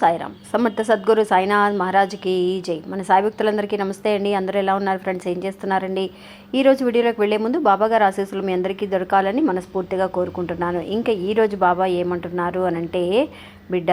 సాయిరామ్. సమర్థ సద్గురు సాయినాథ్ మహారాజ్కి జై. మన సాయి భక్తులందరికీ నమస్తే అండి. అందరూ ఎలా ఉన్నారు ఫ్రెండ్స్? ఏం చేస్తున్నారండి? ఈ రోజు వీడియోలోకి వెళ్ళే ముందు బాబాగారు ఆశీస్సులు మీ అందరికీ దొరకాలని మనస్ఫూర్తిగా కోరుకుంటున్నాను. ఇంకా ఈ రోజు బాబా ఏమంటున్నారు అనంటే బిడ్డ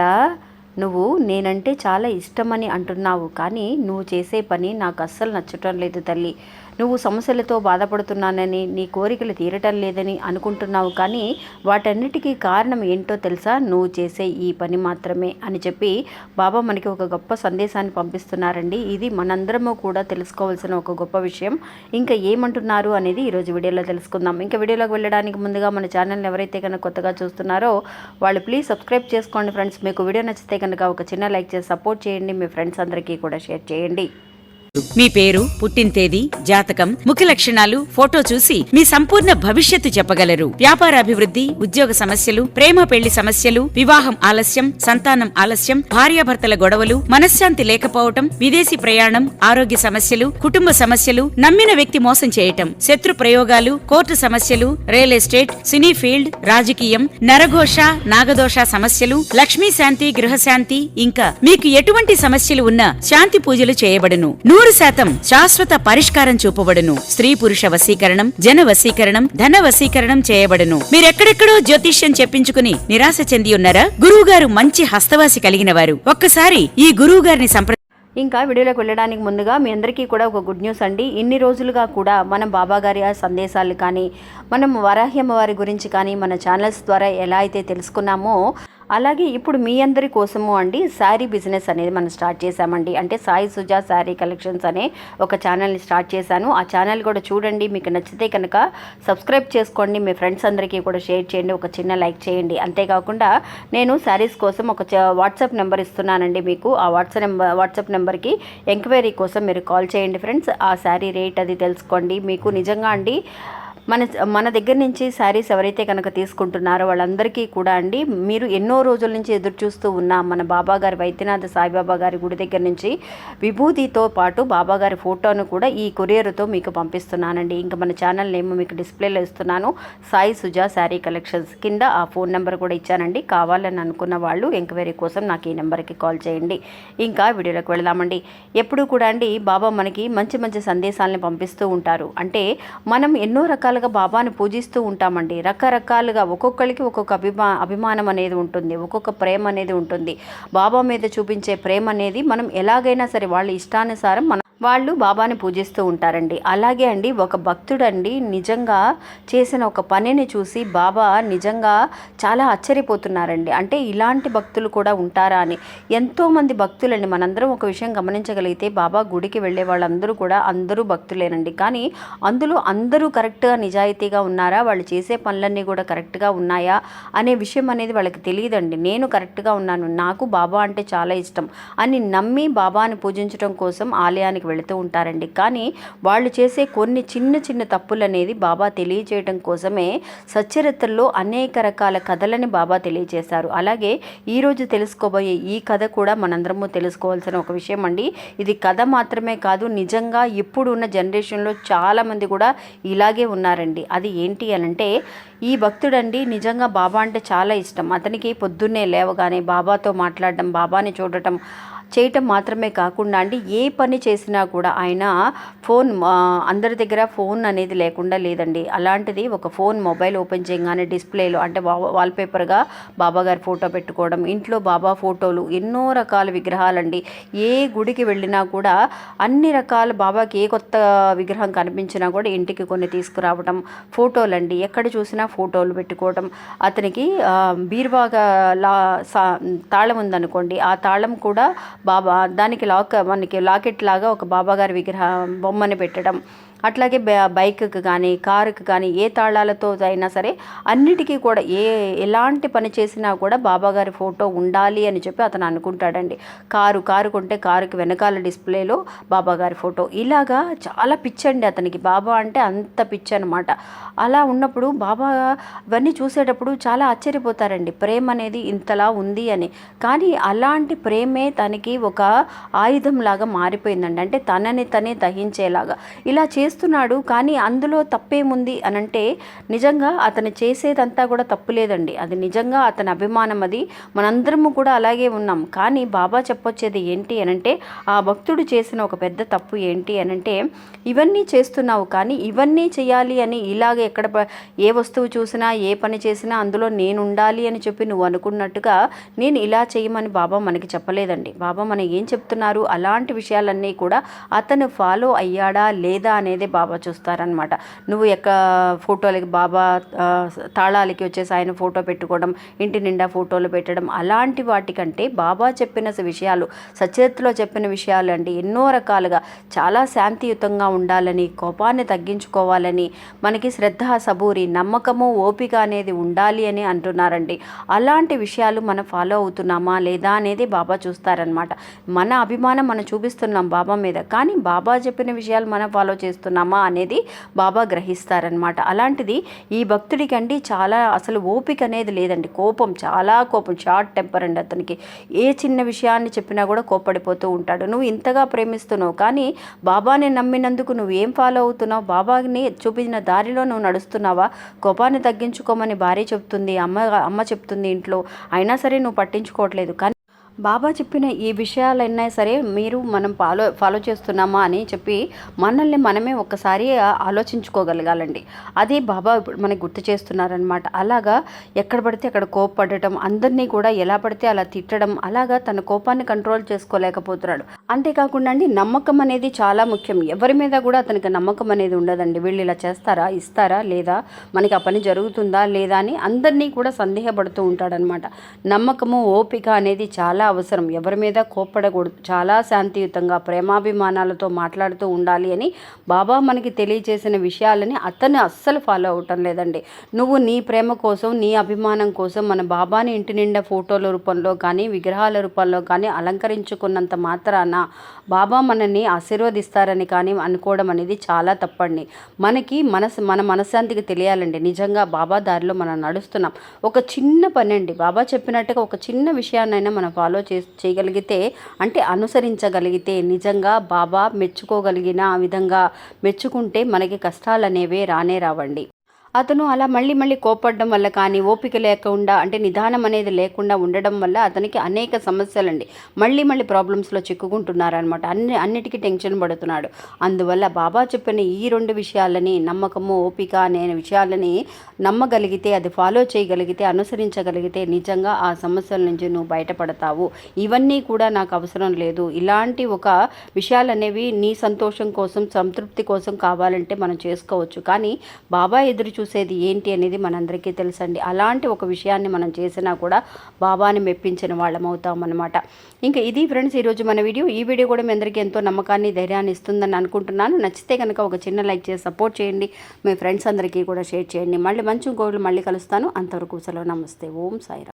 నువ్వు నేనంటే చాలా ఇష్టమని అంటున్నావు. కానీ నువ్వు చేసే పని నాకు అస్సలు నచ్చటం లేదు తల్లి. నువ్వు సమస్యలతో బాధపడుతున్నానని నీ కోరికలు తీరటం లేదని అనుకుంటున్నావు కానీ వాటన్నిటికీ కారణం ఏంటో తెలుసా? నువ్వు చేసే ఈ పని మాత్రమే అని చెప్పి బాబా మనకి ఒక గొప్ప సందేశాన్ని పంపిస్తున్నారండి. ఇది మనందరము కూడా తెలుసుకోవాల్సిన ఒక గొప్ప విషయం. ఇంకా ఏమంటున్నారు అనేది ఈరోజు వీడియోలో తెలుసుకుందాం. ఇంకా వీడియోలోకి వెళ్ళడానికి ముందుగా మన ఛానల్ని ఎవరైతే కనుక కొత్తగా చూస్తున్నారో వాళ్ళు ప్లీజ్ సబ్స్క్రైబ్ చేసుకోండి ఫ్రెండ్స్. మీకు వీడియో నచ్చితే కనుక ఒక చిన్న లైక్ చేసి సపోర్ట్ చేయండి. మీ ఫ్రెండ్స్ అందరికీ కూడా షేర్ చేయండి. మీ పేరు పుట్టిన తేదీ జాతకం ముఖ్య లక్షణాలు ఫోటో చూసి మీ సంపూర్ణ భవిష్యత్తు చెప్పగలరు. వ్యాపార అభివృద్ధి ఉద్యోగ సమస్యలు ప్రేమ పెళ్ళి సమస్యలు వివాహం ఆలస్యం సంతానం ఆలస్యం భార్యాభర్తల గొడవలు మనశ్శాంతి లేకపోవటం విదేశీ ప్రయాణం ఆరోగ్య సమస్యలు కుటుంబ సమస్యలు నమ్మిన వ్యక్తి మోసం చేయటం శత్రు ప్రయోగాలు కోర్టు సమస్యలు రియల్ ఎస్టేట్ సినీ ఫీల్డ్ రాజకీయం నరఘోష నాగదోష సమస్యలు లక్ష్మీ శాంతి గృహశాంతి ఇంకా మీకు ఎటువంటి సమస్యలు ఉన్నా శాంతి పూజలు చేయబడును. నూరు శాతం శాశ్వత పరిష్కారం చూపబడును. స్త్రీ పురుష వశీకరణం జన వశీకరణం ధన వశీకరణం చేయబడును. మీరెక్కడెక్కడో జ్యోతిష్యం చెప్పించుకుని నిరాశ చెంది ఉన్నారా? గురువుగారు మంచి హస్తవాసి కలిగిన వారు ఒక్కసారి ఈ గురువు గారిని సంప్ర ఇంకా వీడియోలోకి వెళ్ళడానికి ముందుగా మీ అందరికీ కూడా ఒక గుడ్ న్యూస్ అండి. ఇన్ని రోజులుగా కూడా మనం బాబాగారి ఆ సందేశాలు కానీ మనం వరాహ్యమ్మ వారి గురించి కానీ మన ఛానల్స్ ద్వారా ఎలా అయితే తెలుసుకున్నామో అలాగే ఇప్పుడు మీ అందరి కోసము అండి శారీ బిజినెస్ అనేది మనం స్టార్ట్ చేశామండి. అంటే సాయి సుజా శారీ కలెక్షన్స్ అనే ఒక ఛానల్ని స్టార్ట్ చేశాను. ఆ ఛానల్ కూడా చూడండి మీకు నచ్చితే కనుక సబ్స్క్రైబ్ చేసుకోండి. మీ ఫ్రెండ్స్ అందరికీ కూడా షేర్ చేయండి ఒక చిన్న లైక్ చేయండి. అంతేకాకుండా నేను శారీస్ కోసం ఒక వాట్సాప్ నెంబర్ ఇస్తున్నానండి మీకు. ఆ వాట్సాప్ నెంబర్ వాట్సాప్ నెంబర్కి ఎంక్వైరీ కోసం మీరు కాల్ చేయండి ఫ్రెండ్స్ ఆ శారీ రేట్ అది తెలుసుకోండి. మీకు నిజంగా అండి మన మన దగ్గర నుంచి శారీస్ ఎవరైతే కనుక తీసుకుంటున్నారో వాళ్ళందరికీ కూడా అండి మీరు ఎన్నో రోజుల నుంచి ఎదురు చూస్తూ ఉన్న మన బాబా గారి వైద్యనాథ సాయిబాబా గారి గుడి దగ్గర నుంచి విభూతితో పాటు బాబా గారి ఫోటోను కూడా ఈ కొరియర్తో మీకు పంపిస్తున్నానండి. ఇంకా మన ఛానల్ నేమ్ మీకు డిస్ప్లేలో ఇస్తున్నాను. సాయి సుజా శారీ కలెక్షన్స్ కింద ఆ ఫోన్ నెంబర్ కూడా ఇచ్చానండి. కావాలని అనుకున్న వాళ్ళు ఎంక్వైరీ కోసం నాకు ఈ నెంబర్కి కాల్ చేయండి. ఇంకా వీడియోలోకి వెళదామండి. ఎప్పుడు కూడా అండి బాబా మనకి మంచి మంచి సందేశాలను పంపిస్తూ ఉంటారు. అంటే మనం ఎన్నో రకాల రకాలుగా బాబాను పూజిస్తూ ఉంటామండి. రకరకాలుగా ఒక్కొక్కరికి ఒక్కొక్క అభిమా అభిమానం అనేది ఉంటుంది ఒక్కొక్క ప్రేమ అనేది ఉంటుంది. బాబా మీద చూపించే ప్రేమ అనేది మనం ఎలాగైనా సరే వాళ్ళ ఇష్టానుసారం మన వాళ్ళు బాబాని పూజిస్తూ ఉంటారండి. అలాగే అండి ఒక భక్తుడండి నిజంగా చేసిన ఒక పనిని చూసి బాబా నిజంగా చాలా ఆశ్చర్యపోతున్నారండి. అంటే ఇలాంటి భక్తులు కూడా ఉంటారా అని. ఎంతోమంది భక్తులండి. మనందరం ఒక విషయం గమనించగలిగితే బాబా గుడికి వెళ్ళే వాళ్ళందరూ కూడా అందరూ భక్తులేనండి. కానీ అందులో అందరూ కరెక్ట్గా నిజాయితీగా ఉన్నారా? వాళ్ళు చేసే పనులన్నీ కూడా కరెక్ట్గా ఉన్నాయా? అనే విషయం అనేది వాళ్ళకి తెలియదండి. నేను కరెక్ట్గా ఉన్నాను. నాకు బాబా అంటే చాలా ఇష్టం అని నమ్మి బాబాని పూజించడం కోసం ఆలయానికి వెళుతూ ఉంటారండి. కానీ వాళ్ళు చేసే కొన్ని చిన్న చిన్న తప్పులు అనేది బాబా తెలియచేయడం కోసమే సచ్చరిత్రలో అనేక రకాల కథలని బాబా తెలియజేశారు అలాగే ఈరోజు తెలుసుకోబోయే ఈ కథ కూడా మనందరము తెలుసుకోవాల్సిన ఒక విషయం అండి ఇది కథ మాత్రమే కాదు నిజంగా ఇప్పుడు ఉన్న జనరేషన్లో చాలామంది కూడా ఇలాగే ఉన్నారండి. అది ఏంటి అని అంటే ఈ భక్తుడండి నిజంగా బాబా అంటే చాలా ఇష్టం. అతనికి పొద్దున్నే లేవగానే బాబాతో మాట్లాడడం బాబాని చూడటం చేయటం మాత్రమే కాకుండా అండి ఏ పని చేసినా కూడా ఆయన ఫోన్ అందరి దగ్గర ఫోన్ అనేది లేకుండా లేదండి. అలాంటిది ఒక ఫోన్ మొబైల్ ఓపెన్ చేయగానే డిస్ప్లేలో అంటే వా- వాల్పేపర్గా బాబా గారి ఫోటో పెట్టుకోవడం ఇంట్లో బాబా ఫోటోలు ఎన్నో రకాల విగ్రహాలండి. ఏ గుడికి వెళ్ళినా కూడా అన్ని రకాల బాబాకి ఏ కొత్త విగ్రహం కనిపించినా కూడా ఇంటికి కొన్ని తీసుకురావడం ఫోటోలండి. ఎక్కడ చూసినా ఫోటోలు పెట్టుకోవడం అతనికి ఆ, లా సా తాళం ఉందనుకోండి ఆ తాళం కూడా బాబా దానికి లాక్ మనకి లాకెట్ లాగా ఒక బాబా గారి విగ్రహం బొమ్మని పెట్టడం అట్లాగే బైక్కి కానీ కారుకి కానీ ఏ తాళాలతో అయినా సరే అన్నిటికీ కూడా ఏ ఎలాంటి పని చేసినా కూడా బాబాగారి ఫోటో ఉండాలి అని చెప్పి అతను అనుకుంటాడండి. కారు కారు కొంటే కారుకి వెనకాల డిస్ప్లేలో బాబాగారి ఫోటో. ఇలాగా చాలా పిచ్చండి అతనికి. బాబా అంటే అంత పిచ్చి అనమాట అలా ఉన్నప్పుడు బాబా ఇవన్నీ చూసేటప్పుడు చాలా ఆశ్చర్యపోతారండి. ప్రేమ అనేది ఇంతలా ఉంది అని. కానీ అలాంటి ప్రేమే తనకి ఒక ఆయుధం లాగా మారిపోయిందండి. అంటే తనని తనే దహించేలాగా. ఇలా చే చేస్తున్నాడు కానీ అందులో తప్పేముంది అని అంటే నిజంగా అతను చేసేదంతా కూడా తప్పు లేదండి అది నిజంగా అతని అభిమానం అది. మనందరము కూడా అలాగే ఉన్నాం. కానీ బాబా చెప్పొచ్చేది ఏంటి అనంటే ఆ భక్తుడు చేసిన ఒక పెద్ద తప్పు ఏంటి అనంటే ఇవన్నీ చేస్తున్నావు కానీ ఇవన్నీ చేయాలి అని ఇలాగే ఎక్కడ ఏ వస్తువు చూసినా ఏ పని చేసినా అందులో నేను ఉండాలి అని చెప్పి నువ్వు అనుకున్నట్టుగా నేను ఇలా చేయమని బాబా మనకి చెప్పలేదండి. బాబా మన ఏం చెప్తున్నారు? అలాంటి విషయాలన్నీ కూడా అతను ఫాలో అయ్యాడా లేదా అనేది బాబా చూస్తారనమాట నువ్వు ఎక్క ఫోటోలకి బాబా తాళాలకి వచ్చేసి ఆయన ఫోటో పెట్టుకోవడం ఇంటి నిండా ఫోటోలు పెట్టడం అలాంటి వాటికంటే బాబా చెప్పిన విషయాలు సచేత్లో చెప్పిన విషయాలు అండి ఎన్నో రకాలుగా చాలా శాంతియుతంగా ఉండాలని కోపాన్ని తగ్గించుకోవాలని మనకి శ్రద్ధ సబూరి నమ్మకము ఓపిక అనేది ఉండాలి అని అంటున్నారండి. అలాంటి విషయాలు మనం ఫాలో అవుతున్నామా లేదా అనేది బాబా చూస్తారనమాట మన అభిమానం మనం చూపిస్తున్నాం బాబా మీద కానీ బాబా చెప్పిన విషయాలు మనం ఫాలో చేస్తున్నాం. మాట్లాడుతున్నామా అనేది బాబా గ్రహిస్తారనమాట అలాంటిది ఈ భక్తుడికండి చాలా అసలు ఓపిక అనేది లేదండి. కోపం చాలా కోపం షార్ట్ టెంపర్ అండి అతనికి. ఏ చిన్న విషయాన్ని చెప్పినా కూడా కోపడిపోతూ ఉంటాడు. నువ్వు ఇంతగా ప్రేమిస్తున్నావు కానీ బాబాని నమ్మినందుకు నువ్వు ఏం ఫాలో అవుతున్నావు? బాబాని చూపించిన దారిలో నువ్వు నడుస్తున్నావా? కోపాన్ని తగ్గించుకోమని భార్య చెప్తుంది అమ్మ అమ్మ చెప్తుంది ఇంట్లో. అయినా సరే నువ్వు పట్టించుకోవట్లేదు. కానీ బాబా చెప్పిన ఈ విషయాలైనా సరే మీరు మనం ఫాలో ఫాలో చేస్తున్నామా అని చెప్పి మనల్ని మనమే ఒక్కసారి ఆలోచించుకోగలగాలండి. అదే బాబా ఇప్పుడు మనకి గుర్తు చేస్తున్నారనమాట. అలాగా ఎక్కడ పడితే అక్కడ కోప్పడటం అందరినీ కూడా ఎలా పడితే అలా తిట్టడం అలాగా తన కోపాన్ని కంట్రోల్ చేసుకోలేకపోతున్నాడు. అంతేకాకుండా అండి నమ్మకం అనేది చాలా ముఖ్యం. ఎవరి మీద కూడా అతనికి నమ్మకం అనేది ఉండదండి. వీళ్ళు ఇలా చేస్తారా ఇస్తారా లేదా మనకి ఆ పని జరుగుతుందా లేదా అని అందరినీ కూడా సందేహపడుతూ ఉంటాడనమాట. నమ్మకము ఓపిక అనేది చాలా అవసరం. ఎవరి మీద కోప్పడకూడదు. చాలా శాంతియుతంగా ప్రేమాభిమానాలతో మాట్లాడుతూ ఉండాలి అని బాబా మనకి తెలియజేసిన విషయాలని అతను అస్సలు ఫాలో అవటం లేదండి. నువ్వు నీ ప్రేమ కోసం నీ అభిమానం కోసం మన బాబాని ఇంటి నిండా ఫోటోల రూపంలో కానీ విగ్రహాల రూపంలో కానీ అలంకరించుకున్నంత మాత్రాన బాబా మనల్ని ఆశీర్వదిస్తారని కానీ అనుకోవడం అనేది చాలా తప్పండి. మనకి మనసు మన మనశ్శాంతికి తెలియాలండి. నిజంగా బాబా దారిలో మనం నడుస్తున్నాం. ఒక చిన్న పని అండి బాబా చెప్పినట్టుగా ఒక చిన్న విషయాన్నైనా మనం ఫాలో చే చేయగలిగితే అంటే అనుసరించగలిగితే నిజంగా బాబా మెచ్చుకోగలిగిన విధంగా మెచ్చుకుంటే మనకి కష్టాలు అనేవి రానే రావండి. అతను అలా మళ్ళీ మళ్ళీ కోపడడం వల్ల కానీ ఓపిక లేకుండా అంటే నిదానం అనేది లేకుండా ఉండడం వల్ల అతనికి అనేక సమస్యలండి. మళ్ళీ మళ్ళీ ప్రాబ్లమ్స్లో చిక్కుకుంటున్నారనమాట అన్ని అన్నిటికీ టెన్షన్ పడుతున్నాడు. అందువల్ల బాబా చెప్పిన ఈ రెండు విషయాలని నమ్మకము ఓపిక అనే విషయాలని నమ్మగలిగితే అది ఫాలో చేయగలిగితే అనుసరించగలిగితే నిజంగా ఆ సమస్యల నుంచి నువ్వు బయటపడతావు. ఇవన్నీ కూడా నాకు అవసరం లేదు. ఇలాంటి ఒక విషయాలు అనేవి నీ సంతోషం కోసం సంతృప్తి కోసం కావాలంటే మనం చేసుకోవచ్చు. కానీ బాబా ఎదురు చూసేది ఏంటి అనేది మనందరికీ తెలుసండి. అలాంటి ఒక విషయాన్ని మనం చేసినా కూడా బాబాని మెప్పించిన వాళ్ళం అవుతాం అనమాట ఇంకా ఇది ఫ్రెండ్స్ ఈరోజు మన వీడియో. ఈ వీడియో కూడా మీ అందరికీ ఎంతో నమ్మకాన్ని ధైర్యాన్ని ఇస్తుందని అనుకుంటున్నాను. నచ్చితే కనుక ఒక చిన్న లైక్ చేసి సపోర్ట్ చేయండి. మీ ఫ్రెండ్స్ అందరికీ కూడా షేర్ చేయండి. మళ్ళీ మంచి ఇంకోళ్ళు మళ్ళీ కలుస్తాను. అంతవరకు సెలవు. నమస్తే. ఓం సాయిరా